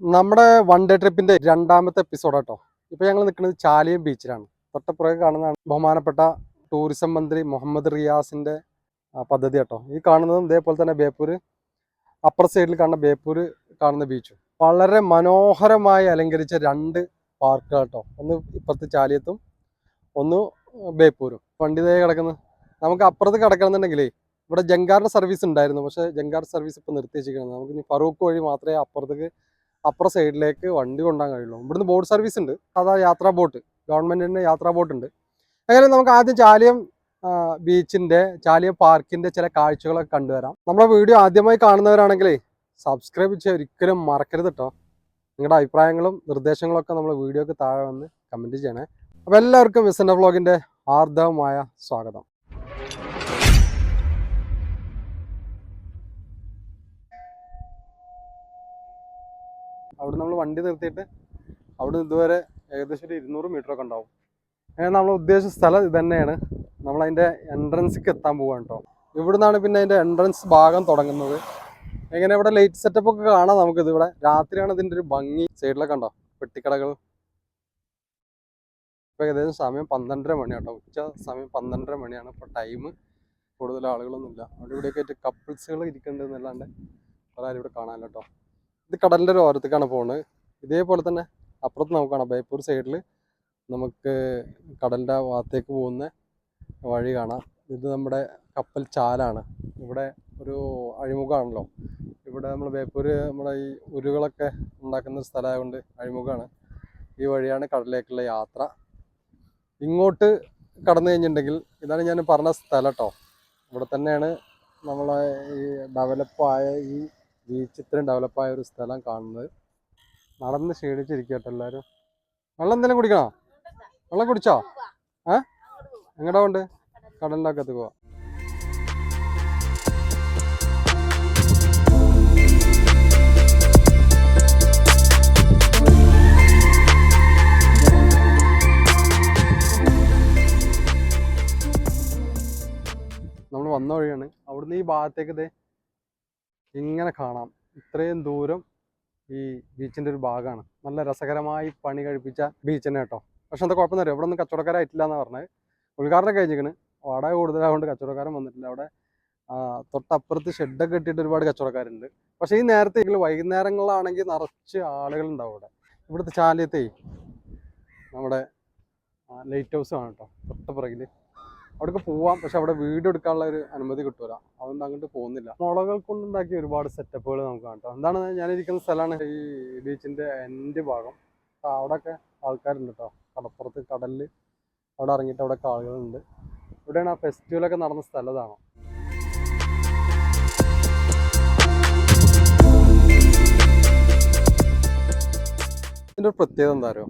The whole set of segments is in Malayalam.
നമ്മുടെ വൺ ഡേ ട്രിപ്പിന്റെ രണ്ടാമത്തെ എപ്പിസോഡ് കേട്ടോ ഇപ്പൊ ഞങ്ങൾ നിൽക്കുന്നത് ചാലിയം ബീച്ചിലാണ് തൊട്ടപ്പുറകെ കാണുന്നതാണ് ബഹുമാനപ്പെട്ട ടൂറിസം മന്ത്രി മുഹമ്മദ് റിയാസിന്റെ പദ്ധതി കേട്ടോ ഈ കാണുന്നതും ഇതേപോലെ തന്നെ ബേപ്പൂര് അപ്പർ സൈഡിൽ കാണുന്ന ബേപ്പൂര് കാണുന്ന ബീച്ചും വളരെ മനോഹരമായി അലങ്കരിച്ച രണ്ട് പാർക്കുകൾ കേട്ടോ ഒന്ന് ഇപ്പുറത്ത് ചാലിയത്തും ഒന്ന് ബേപ്പൂരും. വണ്ടി തേ കിടക്കുന്നത് നമുക്ക് അപ്പുറത്ത് കിടക്കണമെന്നുണ്ടെങ്കിലേ ഇവിടെ ജങ്കാറിന്റെ സർവീസ് ഉണ്ടായിരുന്നു. പക്ഷെ ജങ്കാർ സർവീസ് ഇപ്പൊ നിർത്തി വെച്ചിരിക്കുന്നത് നമുക്ക് ഇനി ഫറൂഖ് വഴി മാത്രമേ അപ്പുറത്തേക്ക് അപ്പുറ സൈഡിലേക്ക് വണ്ടി കൊണ്ടാൻ കഴിയുള്ളൂ. ഇവിടുന്ന് ബോട്ട് സർവീസ് ഉണ്ട്. അതാ യാത്രാ ബോട്ട് ഗവൺമെന്റിന്റെ യാത്രാ ബോട്ട് ഉണ്ട്. അങ്ങനെ നമുക്ക് ആദ്യം ചാലിയം ബീച്ചിന്റെ ചാലിയം പാർക്കിന്റെ ചില കാഴ്ചകളൊക്കെ കണ്ടുവരാം. നമ്മളെ വീഡിയോ ആദ്യമായി കാണുന്നവരാണെങ്കിലേ സബ്സ്ക്രൈബ് ചെയ്യാൻ ഒരിക്കലും മറക്കരുത് കേട്ടോ നിങ്ങളുടെ അഭിപ്രായങ്ങളും നിർദ്ദേശങ്ങളും ഒക്കെ നമ്മളെ വീഡിയോക്ക് താഴെ വന്ന് കമന്റ് ചെയ്യണേ. അപ്പോൾ എല്ലാവർക്കും വിസന്റെ വ്ളോഗിന്റെ ആർദ്രവമായ സ്വാഗതം. അവിടെ നമ്മൾ വണ്ടി നിർത്തിയിട്ട് അവിടെ ഇതുവരെ ഏകദേശം ഒരു ഇരുന്നൂറ് മീറ്റർ ഒക്കെ ഉണ്ടാവും. അങ്ങനെ നമ്മൾ ഉദ്ദേശിച്ച സ്ഥലം ഇത് തന്നെയാണ്. നമ്മൾ അതിന്റെ എൻട്രൻസിക്ക് എത്താൻ പോവാണ് കേട്ടോ ഇവിടുന്നാണ് പിന്നെ അതിന്റെ എൻട്രൻസ് ഭാഗം തുടങ്ങുന്നത്. എങ്ങനെ ഇവിടെ ലൈറ്റ് സെറ്റപ്പ് ഒക്കെ കാണാം നമുക്ക് ഇത് ഇവിടെ. രാത്രിയാണ് ഇതിന്റെ ഒരു ഭംഗി. സൈഡിലൊക്കെ ഉണ്ടോ പെട്ടിക്കടകൾ. ഇപ്പം ഏകദേശം സമയം പന്ത്രണ്ടര മണിയാട്ടോ ഉച്ച സമയം പന്ത്രണ്ടര മണിയാണ്. ഇപ്പോൾ ടൈം കൂടുതൽ ആളുകളൊന്നുമില്ല. അവിടെ ഇവിടെയൊക്കെ ആയിട്ട് കപ്പിൾസുകൾ ഇരിക്കുന്നുണ്ട് എന്നല്ലാണ്ട് ആരും ഇവിടെ കാണാനില്ല കേട്ടോ ഇത് കടലിന്റെ ഒരു ഓരത്തേക്കാണ് പോകുന്നത് ഇതേപോലെ തന്നെ അപ്പുറത്ത് നമുക്ക് കാണാം ബേപ്പൂർ സൈഡിൽ നമുക്ക് കടലിന്റെ ഭാഗത്തേക്ക് പോകുന്ന വഴി കാണാം. ഇത് നമ്മുടെ കപ്പൽ ചാലാണ്. ഇവിടെ ഒരു അഴിമുഖമാണല്ലോ ഇവിടെ നമ്മൾ ബേപ്പൂര് നമ്മുടെ ഈ ഉരുകളൊക്കെ ഉണ്ടാക്കുന്ന ഒരു സ്ഥലമായതുകൊണ്ട് അഴിമുഖമാണ് ഈ വഴിയാണ് കടലിലേക്കുള്ള യാത്ര. ഇങ്ങോട്ട് കടന്നു കഴിഞ്ഞിട്ടുണ്ടെങ്കിൽ ഇതാണ് ഞാൻ പറഞ്ഞ സ്ഥലം കേട്ടോ ഇവിടെ തന്നെയാണ് നമ്മളെ ഈ ഡെവലപ്പായ ഈ ബീച്ച് ഇത്രയും ഡെവലപ്പായ ഒരു സ്ഥലം കാണുന്നത്. നടന്ന് ക്ഷീണിച്ചിരിക്കട്ടെ എല്ലാവരും വെള്ളം എന്തെങ്കിലും കുടിക്കണോ? വെള്ളം കുടിച്ചോ? ഏ? എങ്ങടാ കൊണ്ട് കടലിന്റെ അകത്ത് നമ്മൾ വന്ന വഴിയാണ്. അവിടുന്ന് ഈ ഭാഗത്തേക്ക് ഇങ്ങനെ കാണാം. ഇത്രയും ദൂരം ഈ ബീച്ചിന്റെ ഒരു ഭാഗമാണ്. നല്ല രസകരമായി പണി കഴിപ്പിച്ച ബീച്ച് തന്നെ കേട്ടോ. പക്ഷെ എന്താ കുഴപ്പമൊന്നും അറിയാം? ഇവിടെ ഒന്നും കച്ചവടക്കാരായിട്ടില്ല എന്ന് പറഞ്ഞത് ഉദ്ഘാടനം കഴിഞ്ഞിരിക്കണ്. വാടക കൂടുതലായതുകൊണ്ട് കച്ചവടക്കാരൻ വന്നിട്ടില്ല. അവിടെ തൊട്ടപ്പുറത്ത് ഷെഡൊക്കെ ഇട്ടിട്ട് ഒരുപാട് കച്ചവടക്കാരുണ്ട്. പക്ഷെ ഈ നേരത്തെ വൈകുന്നേരങ്ങളാണെങ്കിൽ നിറച്ച് ആളുകൾ ഉണ്ടാവും ഇവിടെ ഇവിടുത്തെ ചാലിയത്തെ നമ്മുടെ ലൈറ്റ് ഹൗസ് ആണ് കേട്ടോ. തൊട്ടപ്പുറകിൽ അവിടേക്ക് പോവാം. പക്ഷെ അവിടെ വീട് എടുക്കാനുള്ള ഒരു അനുമതി കിട്ടൂല. അതുകൊണ്ട് അങ്ങോട്ട് പോകുന്നില്ല. മുളകൾ കൊണ്ടുണ്ടാക്കിയ ഒരുപാട് സെറ്റപ്പുകൾ നമുക്ക് കാണാം എന്താണ്? ഞാനിരിക്കുന്ന സ്ഥലമാണ് ഈ ബീച്ചിന്റെ എന്റെ ഭാഗം. അവിടെയൊക്കെ ആൾക്കാരുണ്ട് കേട്ടോ കടപ്പുറത്ത് കടലിൽ അവിടെ ഇറങ്ങിയിട്ട് അവിടെ ആളുകളുണ്ട് ഇവിടെയാണ് ആ ഫെസ്റ്റിവലൊക്കെ നടന്ന സ്ഥലം ഇതാണ്? ഇതിന്റെ ഒരു പ്രത്യേകത എന്താ അറിയോ?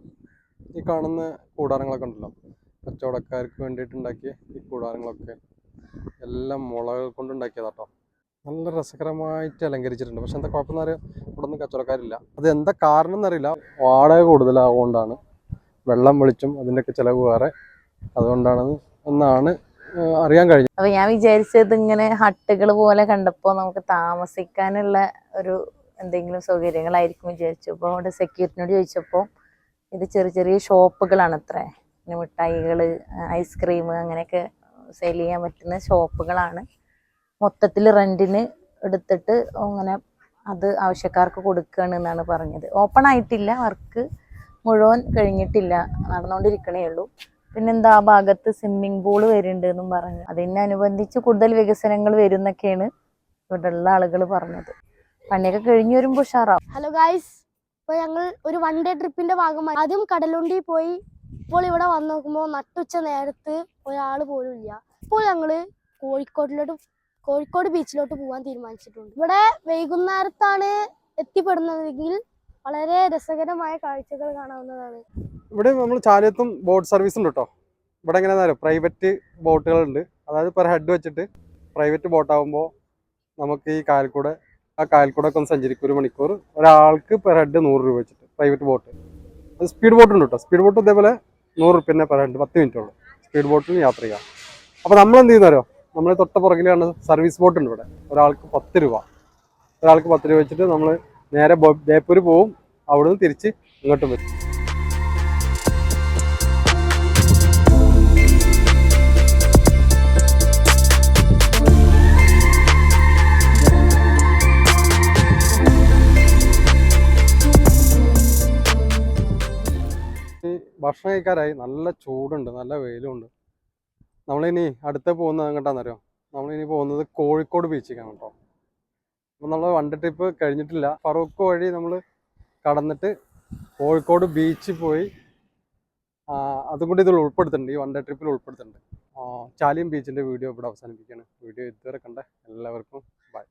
ഈ കാണുന്ന കൂടാരങ്ങളൊക്കെ ഉണ്ടല്ലോ. കച്ചവടക്കാർക്ക് വേണ്ടിയിട്ടുണ്ടാക്കിയ ഈ കൂടാരങ്ങളൊക്കെ. എല്ലാം മുളകൾ കൊണ്ടുണ്ടാക്കിയതാട്ടോ. നല്ല രസകരമായിട്ട് അലങ്കരിച്ചിട്ടുണ്ട്. പക്ഷെ എന്താ കുഴപ്പമെന്ന് അറിയാം ഇവിടെ ഒന്നും കച്ചവടക്കാരില്ല. അത് എന്താ കാരണം എന്നറിയില്ല. വാടക കൂടുതലാവുകൊണ്ടാണ് വെള്ളം വെളിച്ചം അതിന്റെയൊക്കെ ചിലവ് വേറെ. അതുകൊണ്ടാണ് എന്നാണ് അറിയാൻ കഴിഞ്ഞത്. അപ്പൊ ഞാൻ വിചാരിച്ചത് ഇങ്ങനെ ഹട്ടുകൾ പോലെ കണ്ടപ്പോ നമുക്ക് താമസിക്കാനുള്ള ഒരു എന്തെങ്കിലും സൗകര്യങ്ങളായിരിക്കും വിചാരിച്ചു അപ്പൊ അവിടെ സെക്യൂരിറ്റിനോട് ചോദിച്ചപ്പോ ഇത് ചെറിയ ചെറിയ ഷോപ്പുകളാണ് അത്രേ. പിന്നെ മിഠായികൾ ഐസ്ക്രീം അങ്ങനെയൊക്കെ സെയിൽ ചെയ്യാൻ പറ്റുന്ന ഷോപ്പുകളാണ്. മൊത്തത്തിൽ റെന്റിന് എടുത്തിട്ട് അങ്ങനെ അത് ആവശ്യക്കാർക്ക് കൊടുക്കുകയാണ് എന്നാണ് പറഞ്ഞത്. ഓപ്പൺ ആയിട്ടില്ല വർക്ക് മുഴുവൻ കഴിഞ്ഞിട്ടില്ല നടന്നുകൊണ്ടിരിക്കണേ ഉള്ളൂ. പിന്നെന്താ ആ ഭാഗത്ത് സ്വിമ്മിംഗ് പൂൾ വരുന്നുണ്ട് എന്നും പറഞ്ഞു. അതിനനുബന്ധിച്ച് കൂടുതൽ വികസനങ്ങൾ വരുന്നൊക്കെയാണ് ഇവിടെ ഉള്ള ആളുകൾ പറഞ്ഞത്. പണിയൊക്കെ കഴിഞ്ഞു വരുമ്പോൾ ഉഷാറാവും. ഹലോ ഗായ്സ് ഇപ്പോൾ ഞങ്ങൾ ഒരു വൺ ഡേ ട്രിപ്പിന്റെ ഭാഗമായി. ആദ്യം കടലുണ്ടി പോയി ഇപ്പോൾ ഇവിടെ വന്ന് നോക്കുമ്പോൾ നട്ടുച്ച നേരത്ത് ഒരാൾ പോലും ഇല്ല. ഇപ്പോൾ ഞങ്ങൾ കോഴിക്കോട്ടിലോട്ട് കോഴിക്കോട് ബീച്ചിലോട്ട് പോകാൻ തീരുമാനിച്ചിട്ടുണ്ട്. ഇവിടെ വൈകുന്നേരത്താണ് എത്തിപ്പെടുന്നതെങ്കിൽ വളരെ രസകരമായ കാഴ്ചകൾ കാണാവുന്നതാണ്. ഇവിടെ നമ്മൾ ചാലിയത്തും ബോട്ട് സർവീസ് ഉണ്ട് കേട്ടോ. ഇവിടെ എങ്ങനെയാണെന്ന് പ്രൈവറ്റ് ബോട്ടുകളുണ്ട്. അതായത് പെർ ഹെഡ് വെച്ചിട്ട് പ്രൈവറ്റ് ബോട്ടാകുമ്പോൾ നമുക്ക് ഈ കായൽക്കൂടെ ആ കായൽക്കൂടെ ഒന്ന് സഞ്ചരിക്കും. ഒരു മണിക്കൂർ. ഒരാൾക്ക് പെർ ഹെഡ് നൂറ് രൂപ വെച്ചിട്ട് പ്രൈവറ്റ് ബോട്ട്. സ്പീഡ് ബോട്ട് ഉണ്ട് കേട്ടോ. സ്പീഡ് ബോട്ട് ഇതേപോലെ നൂറ് പെർ ഹെഡ് പത്ത് മിനിറ്റ് ഉള്ളു സ്പീഡ് ബോട്ടിന് യാത്ര ചെയ്യാം. അപ്പോൾ നമ്മൾ എന്ത് ചെയ്യുന്നവരോ നമ്മൾ തൊട്ട പുറകിലാണ് സർവീസ് ബോട്ട് ഉണ്ട് ഇവിടെ. ഒരാൾക്ക് പത്ത് രൂപ. ഒരാൾക്ക് പത്ത് രൂപ വെച്ചിട്ട് നമ്മൾ നേരെ ബേപ്പൂർ പോവും. അവിടുന്ന് തിരിച്ച് ഇങ്ങോട്ടും വരും. ഭക്ഷണം കഴിക്കാറായി നല്ല ചൂടുണ്ട് നല്ല വെയിലുണ്ട് നമ്മളിനി അടുത്ത പോകുന്നത് എങ്ങോട്ടാണെന്നറിയോ നമ്മളിനി പോകുന്നത് കോഴിക്കോട് ബീച്ചിലേക്കാണ് കേട്ടോ അപ്പം നമ്മൾ വണ്ടി ട്രിപ്പ് കഴിഞ്ഞിട്ടില്ല. ഫറൂഖ് വഴി നമ്മൾ കടന്നിട്ട് കോഴിക്കോട് ബീച്ചിൽ പോയി അതും കൂടി ഇതിൽ ഉൾപ്പെടുത്തുന്നുണ്ട്. ഈ ഡേ ട്രിപ്പിൽ ഉൾപ്പെടുത്തുന്നുണ്ട്. ചാലിയം ബീച്ചിന്റെ വീഡിയോ ഇവിടെ അവസാനിപ്പിക്കുകയാണ്. വീഡിയോ ഇതുവരെ കണ്ട എല്ലാവർക്കും ബൈ